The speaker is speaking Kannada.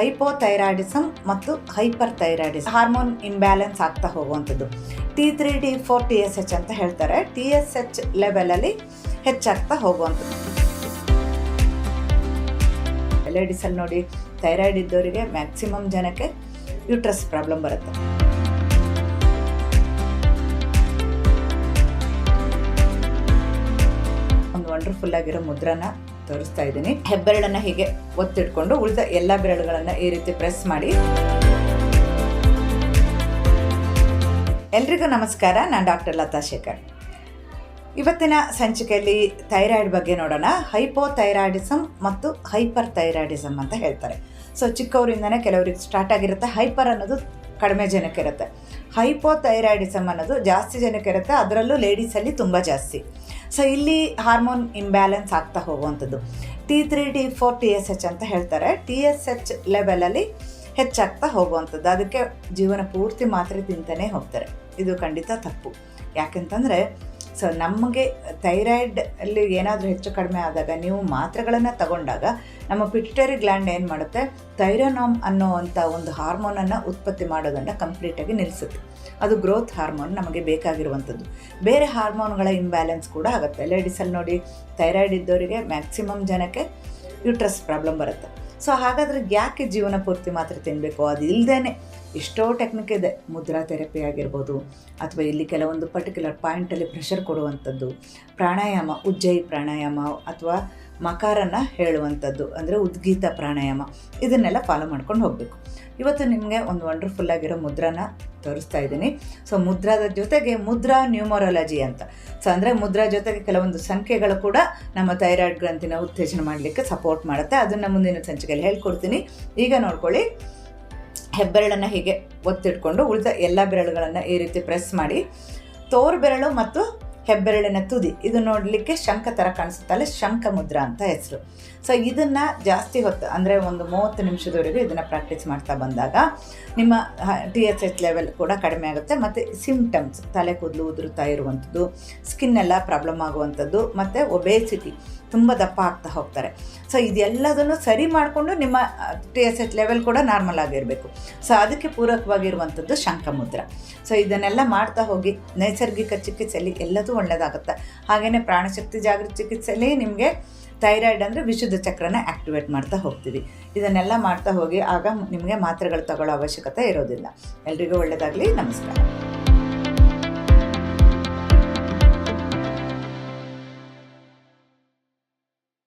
ಹೈಪೋಥೈರಾಯ್ಡಿಸಮ್ ಮತ್ತು ಹೈಪರ್ ಥೈರಾಯ್ಡಿಸಮ್ ಹಾರ್ಮೋನ್ ಇಂಬ್ಯಾಲೆನ್ಸ್ ಆಗ್ತಾ ಹೋಗುವಂಥದ್ದು. T three D four T S H ಅಂತ ಹೇಳ್ತಾರೆ. ಟಿ ಎಸ್ ಎಚ್ ಲೆವೆಲಲ್ಲಿ ಹೆಚ್ಚಾಗ್ತಾ ಹೋಗುವಂಥದ್ದು. ಲೇಡೀಸಲ್ಲಿ ನೋಡಿ ಥೈರಾಯ್ಡ್ ಇದ್ದವರಿಗೆ ಮ್ಯಾಕ್ಸಿಮಮ್ ಜನಕ್ಕೆ ಯೂಟ್ರಸ್ ಪ್ರಾಬ್ಲಮ್ ಬರುತ್ತೆ. ಒಂದು ವಂಡರ್ಫುಲ್ ಆಗಿರೋ ಮುದ್ರನ ತೋರಿಸ್ತಾ ಇದ್ದೀನಿ. ಹೆಬ್ಬೆರಳನ್ನ ಹೀಗೆ ಒತ್ತಿಟ್ಕೊಂಡು ಉಳಿದ ಎಲ್ಲ ಬೆರಳುಗಳನ್ನ ಈ ರೀತಿ ಪ್ರೆಸ್ ಮಾಡಿ. ಎಲ್ರಿಗೂ ನಮಸ್ಕಾರ, ನಾನು ಡಾಕ್ಟರ್ ಲತಾ ಶೇಖರ್. ಇವತ್ತಿನ ಸಂಚಿಕೆಯಲ್ಲಿ ಥೈರಾಯ್ಡ್ ಬಗ್ಗೆ ನೋಡೋಣ. ಹೈಪೋಥೈರಾಯ್ಡಿಸಮ್ ಮತ್ತು ಹೈಪರ್ ಥೈರಾಯ್ಡಿಸಮ್ ಅಂತ ಹೇಳ್ತಾರೆ. ಸೊ ಚಿಕ್ಕವರಿಂದನೇ ಕೆಲವರಿಗೆ ಸ್ಟಾರ್ಟ್ ಆಗಿರುತ್ತೆ. ಹೈಪರ್ ಅನ್ನೋದು ಕಡಿಮೆ ಜನಕ್ಕೆ ಇರುತ್ತೆ. ಹೈಪೋಥೈರಾಯ್ಡಿಸಮ್ ಅನ್ನೋದು ಜಾಸ್ತಿ ಜನಕ್ಕೆ ಇರುತ್ತೆ. ಅದರಲ್ಲೂ ಲೇಡೀಸಲ್ಲಿ ತುಂಬ ಜಾಸ್ತಿ. ಸೊ ಇಲ್ಲಿ ಹಾರ್ಮೋನ್ ಇಂಬ್ಯಾಲೆನ್ಸ್ ಆಗ್ತಾ ಹೋಗುವಂಥದ್ದು. T three T four T S H ಅಂತ ಹೇಳ್ತಾರೆ. ಟಿ ಎಸ್ ಎಚ್ ಲೆವೆಲಲ್ಲಿ ಹೆಚ್ಚಾಗ್ತಾ ಹೋಗುವಂಥದ್ದು. ಅದಕ್ಕೆ ಜೀವನ ಪೂರ್ತಿ ಮಾತ್ರೆ ತಿಂತಾನೆ ಹೋಗ್ತಾರೆ. ಇದು ಖಂಡಿತ ತಪ್ಪು. ಯಾಕೆಂತಂದರೆ ಸೊ ನಮಗೆ ಥೈರಾಯ್ಡ್ ಅಲ್ಲಿ ಏನಾದರೂ ಹೆಚ್ಚು ಕಡಿಮೆ ಆದಾಗ, ನೀವು ಮಾತ್ರೆಗಳನ್ನು ತಗೊಂಡಾಗ ನಮ್ಮ ಪಿಟ್ಯುಟರಿ ಗ್ಲ್ಯಾಂಡ್ ಏನು ಮಾಡುತ್ತೆ? ಥೈರೋನಾಮ್ ಅನ್ನೋವಂಥ ಒಂದು ಹಾರ್ಮೋನನ್ನು ಉತ್ಪತ್ತಿ ಮಾಡೋದನ್ನು ಕಂಪ್ಲೀಟಾಗಿ ನಿಲ್ಲಿಸುತ್ತೆ ಅದು ಗ್ರೋತ್ ಹಾರ್ಮೋನ್ ನಮಗೆ ಬೇಕಾಗಿರುವಂಥದ್ದು. ಬೇರೆ ಹಾರ್ಮೋನ್ಗಳ ಇಂಬ್ಯಾಲೆನ್ಸ್ ಕೂಡ ಆಗುತ್ತೆ. ಲೇಡೀಸಲ್ಲಿ ನೋಡಿ ಥೈರಾಯ್ಡ್ ಇದ್ದವರಿಗೆ ಮ್ಯಾಕ್ಸಿಮಮ್ ಜನಕ್ಕೆ ಯೂಟ್ರಸ್ ಪ್ರಾಬ್ಲಮ್ ಬರುತ್ತೆ. ಸೊ ಹಾಗಾದರೆ ಯಾಕೆ ಜೀವನ ಪೂರ್ತಿ ಮಾತ್ರ ತಿನ್ನಬೇಕು ಅದು ಇಲ್ಲದೇ ಎಷ್ಟೋ ಟೆಕ್ನಿಕ್ ಇದೆ. ಮುದ್ರಾ ಥೆರಪಿ ಆಗಿರ್ಬೋದು, ಅಥವಾ ಇಲ್ಲಿ ಕೆಲವೊಂದು ಪರ್ಟಿಕ್ಯುಲರ್ ಪಾಯಿಂಟಲ್ಲಿ ಪ್ರೆಷರ್ ಕೊಡುವಂಥದ್ದು. ಪ್ರಾಣಾಯಾಮ ಉಜ್ಜಯಿ ಪ್ರಾಣಾಯಾಮ, ಅಥವಾ ಮಕಾರನ ಹೇಳುವಂಥದ್ದು, ಅಂದರೆ ಉದ್ಗೀತ ಪ್ರಾಣಾಯಾಮ. ಇದನ್ನೆಲ್ಲ ಫಾಲೋ ಮಾಡ್ಕೊಂಡು ಹೋಗಬೇಕು. ಇವತ್ತು ನಿಮಗೆ ಒಂದು ವಂಡರ್ಫುಲ್ ಆಗಿರೋ ಮುದ್ರಾನ ತೋರಿಸ್ತಾ ಇದ್ದೀನಿ. ಸೊ ಮುದ್ರಾದ ಜೊತೆಗೆ ಮುದ್ರಾ ನ್ಯೂಮರಾಲಜಿ ಅಂತ. ಸೊ ಅಂದರೆ ಮುದ್ರಾ ಜೊತೆಗೆ ಕೆಲವೊಂದು ಸಂಖ್ಯೆಗಳು ಕೂಡ ನಮ್ಮ ಥೈರಾಯ್ಡ್ ಗ್ರಂಥಿನ ಉತ್ತೇಜನ ಮಾಡಲಿಕ್ಕೆ ಸಪೋರ್ಟ್ ಮಾಡುತ್ತೆ. ಅದನ್ನು ಮುಂದಿನ ಸಂಚಿಕೆಯಲ್ಲಿ ಹೇಳ್ಕೊಡ್ತೀನಿ. ಈಗ ನೋಡ್ಕೊಳ್ಳಿ. ಹೆಬ್ಬೆರಳನ್ನು ಹೀಗೆ ಒತ್ತಿಟ್ಕೊಂಡು ಉಳಿದ ಎಲ್ಲ ಬೆರಳುಗಳನ್ನು ಈ ರೀತಿ ಪ್ರೆಸ್ ಮಾಡಿ. ತೋರು ಬೆರಳು ಮತ್ತು ಹೆಬ್ಬೆರಳಿನ ತುದಿ. ಇದು ನೋಡಲಿಕ್ಕೆ ಶಂಖ ಥರ ಕಾಣಿಸುತ್ತಲ್ಲ ಶಂಖ ಮುದ್ರಾ ಅಂತ ಹೆಸರು. ಸೊ ಇದನ್ನು ಜಾಸ್ತಿ ಹೊತ್ತು, ಅಂದರೆ ಒಂದು ಮೂವತ್ತು ನಿಮಿಷದವರೆಗೂ ಇದನ್ನು ಪ್ರಾಕ್ಟೀಸ್ ಮಾಡ್ತಾ ಬಂದಾಗ, ನಿಮ್ಮ ಟಿ ಎಚ್ ಎಚ್ ಲೆವೆಲ್ ಕೂಡ ಕಡಿಮೆ ಆಗುತ್ತೆ. ಮತ್ತು ಸಿಮ್ಟಮ್ಸ್ ತಲೆ ಕೂದಲು ಉದುರುತ್ತಾ ಇರುವಂಥದ್ದು ಸ್ಕಿನ್ ಎಲ್ಲ ಪ್ರಾಬ್ಲಮ್ ಆಗುವಂಥದ್ದು, ಮತ್ತು ಒಬೇಸಿಟಿ ತುಂಬ ದಪ್ಪ ಆಗ್ತಾ ಹೋಗ್ತಾರೆ. ಸೊ ಇದೆಲ್ಲದನ್ನು ಸರಿ ಮಾಡಿಕೊಂಡು ನಿಮ್ಮ ಟಿ ಎಸ್ ಎಚ್ ಲೆವೆಲ್ ಕೂಡ ನಾರ್ಮಲ್ ಆಗಿರಬೇಕು. ಸೊ ಅದಕ್ಕೆ ಪೂರಕವಾಗಿರುವಂಥದ್ದು ಶಂಖಮುದ್ರ ಸೊ ಇದನ್ನೆಲ್ಲ ಮಾಡ್ತಾ ಹೋಗಿ, ನೈಸರ್ಗಿಕ ಚಿಕಿತ್ಸೆಯಲ್ಲಿ ಎಲ್ಲದೂ ಒಳ್ಳೆಯದಾಗುತ್ತೆ ಹಾಗೆಯೇ ಪ್ರಾಣಶಕ್ತಿ ಜಾಗೃತಿ ಚಿಕಿತ್ಸೆಯಲ್ಲಿ ನಿಮಗೆ ಥೈರಾಯ್ಡ್ ಅಂದರೆ ವಿಶುದ್ಧ ಚಕ್ರನ ಆ್ಯಕ್ಟಿವೇಟ್ ಮಾಡ್ತಾ ಹೋಗ್ತೀವಿ. ಇದನ್ನೆಲ್ಲ ಮಾಡ್ತಾ ಹೋಗಿ ಆಗ ನಿಮಗೆ ಮಾತ್ರೆಗಳು ತಗೊಳ್ಳೋ ಅವಶ್ಯಕತೆ ಇರೋದಿಲ್ಲ. ಎಲ್ರಿಗೂ ಒಳ್ಳೆಯದಾಗಲಿ ನಮಸ್ಕಾರ.